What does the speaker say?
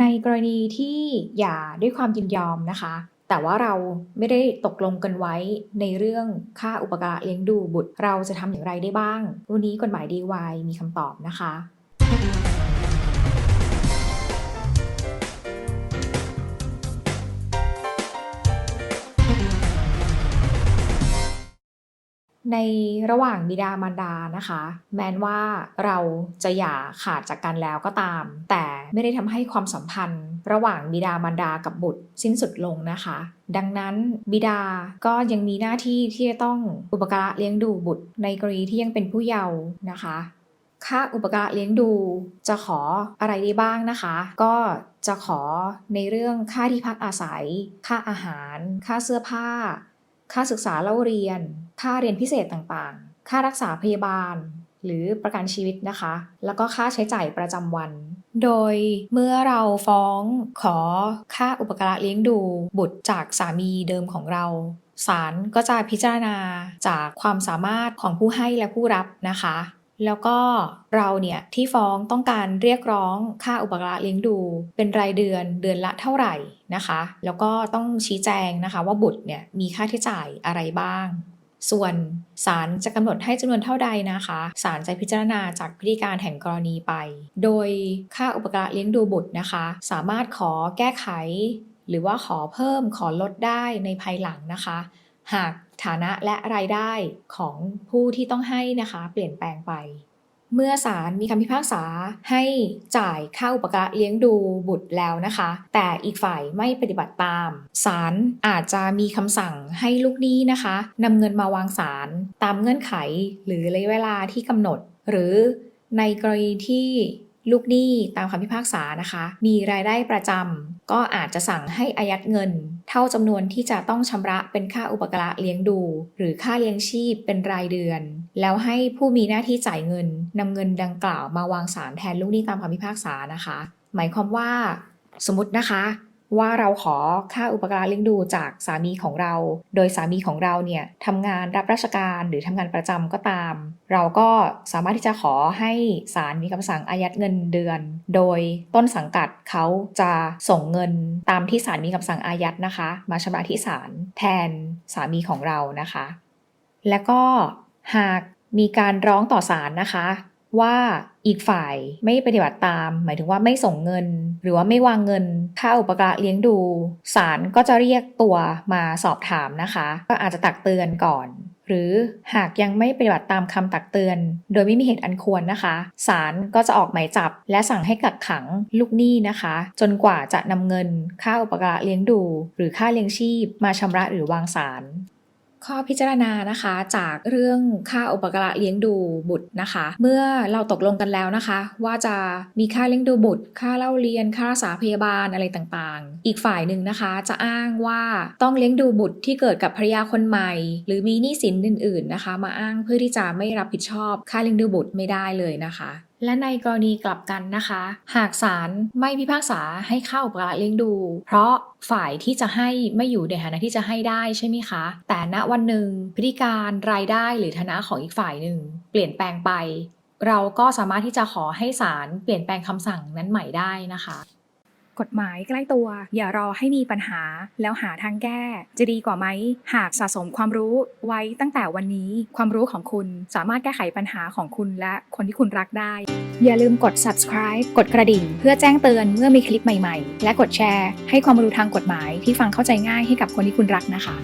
ในกรณีที่หย่าด้วยความยินยอมนะคะ แต่ว่าเราไม่ได้ตกลงกันไว้ในเรื่องค่าอุปการะเลี้ยงดูบุตรเราจะทำอย่างไรได้บ้าง วันนี้กฎหมายดีวมีคำตอบนะคะ ในระหว่างบิดามารดานะคะ แม้นว่าเราจะหย่าขาดจากกันแล้วก็ตาม แต่ไม่ได้ทำให้ความสัมพันธ์ ระหว่างบิดามารดากับบุตรสิ้นสุดลงนะคะ ดังนั้นบิดาก็ยังมีหน้าที่ที่จะต้องอุปการะเลี้ยงดูบุตร ในกรณีที่ยังเป็นผู้เยาว์นะคะค่าอุปการะเลี้ยงดูจะขออะไรได้บ้างนะคะ ก็จะขอในเรื่องค่าที่พักอาศัย ค่าอาหาร ค่าเสื้อผ้า ค่าศึกษาเล่าเรียน ค่าเรียนพิเศษต่างๆ ค่ารักษาพยาบาล หรือประกันชีวิตนะคะ แล้วก็ค่าใช้จ่ายประจำวัน โดยเมื่อเราฟ้องขอค่าอุปการะเลี้ยงดู บุตรจากสามีเดิมของเราศาลก็จะพิจารณาจากความสามารถของผู้ให้และผู้รับนะคะ แล้วก็เราเนี่ยที่ฟ้องต้องการเรียกร้องค่าอุปการะเลี้ยงดู เป็นรายเดือนเดือนละเท่าไหร่นะคะ แล้วก็ต้องชี้แจงนะคะว่าบุตรเนี่ยมีค่าใช้จ่ายอะไรบ้าง ส่วนศาลจะกำหนดให้จำนวนเท่าใดนะคะศาลจะพิจารณาจากพฤติการแห่งกรณีไป โดยค่าอุปการะเลี้ยงดูบุตรนะคะ สามารถขอแก้ไข หรือว่าขอเพิ่มขอลดได้ในภายหลังนะคะ หาก ฐานะและรายได้ของผู้ที่ต้องให้นะคะเปลี่ยนแปลงไป เมื่อศาลมีคำพิพากษาให้จ่ายค่าอุปการะเลี้ยงดูบุตรแล้วนะคะ แต่อีกฝ่ายไม่ปฏิบัติตามศาลอาจจะมีคำสั่งให้ลูกหนี้นะคะนำเงินมาวางศาลตามเงื่อนไขหรือระยะเวลาที่กำหนด หรือในกรณีที่ ลูกหนี้ตามคำพิพากษานะคะ มีรายได้ประจำก็อาจจะสั่งให้อายัดเงิน เท่าจำนวนที่จะต้องชำระเป็นค่าอุปการะเลี้ยงดู หรือค่าเลี้ยงชีพเป็นรายเดือน แล้วให้ผู้มีหน้าที่จ่ายเงินนำเงินดังกล่าวมาวางสารแทนลูกหนี้ตามคำพิพากษานะคะ หมายความว่า สมมตินะคะ ว่าเราขอค่าอุปการะเลี้ยงดูจากสามีของเรา โดยสามีของเราเนี่ยทำงานรับราชการหรือทำงานประจำก็ตาม เราก็สามารถที่จะขอให้ศาลมีคำสั่งอายัดเงินเดือน โดยต้นสังกัดเขาจะส่งเงินตามที่ศาลมีคำสั่งอายัดนะคะ มาชำระที่ศาลแทนสามีของเรานะคะ และก็หากมีการร้องต่อศาลนะคะ ว่าอีกฝ่ายไม่ปฏิบัติตาม หมายถึงว่าไม่ส่งเงิน หรือว่าไม่วางเงินค่าอุปการะเลี้ยงดูศาลก็จะเรียกตัวมาสอบถามนะคะ ก็อาจจะตักเตือนก่อน หรือหากยังไม่ปฏิบัติตามคำตักเตือน โดยไม่มีเหตุอันควรนะคะศาลก็จะออกหมายจับ และสั่งให้กักขังลูกหนี้นะคะ จนกว่าจะนำเงินค่าอุปการะเลี้ยงดู หรือค่าเลี้ยงชีพ มาชำระหรือวางศาล ข้อพิจารณานะคะจากเรื่องค่าอุปการะเลี้ยงดูบุตรนะคะ เมื่อเราตกลงกันแล้วนะคะ ว่าจะมีค่าเลี้ยงดูบุตร ค่าเล่าเรียน ค่ารักษาพยาบาลอะไรต่างๆ อีกฝ่ายหนึ่งนะคะ จะอ้างว่าต้องเลี้ยงดูบุตรที่เกิดกับภรรยาคนใหม่ หรือมีหนี้สินอื่น ๆนะคะ มาอ้างเพื่อที่จะไม่รับผิดชอบค่าเลี้ยงดูบุตรไม่ได้เลยนะคะ และในกรณีกลับกันนะคะ หากศาลไม่พิพากษาให้เข้าอุปการะเลี้ยงดู เพราะฝ่ายที่จะให้ไม่อยู่ในฐานะที่จะให้ได้ใช่ไหมคะ แต่ณวันหนึ่งพฤติการรายได้หรือฐานะของอีกฝ่ายหนึ่ง เปลี่ยนแปลงไป เราก็สามารถที่จะขอให้ศาลเปลี่ยนแปลงคำสั่งนั้นใหม่ได้นะคะ กฎหมายใกล้ตัว อย่ารอให้มีปัญหาแล้วหาทางแก้ จะดีกว่าไหม หากสะสมความรู้ไว้ตั้งแต่วันนี้ ความรู้ของคุณสามารถแก้ไขปัญหาของคุณและคนที่คุณรักได้ อย่าลืมกด subscribe กดกระดิ่ง เพื่อแจ้งเตือนเมื่อมีคลิปใหม่ๆ และกดแชร์ ให้ความรู้ทางกฎหมายที่ฟังเข้าใจง่ายให้กับคนที่คุณรักนะคะ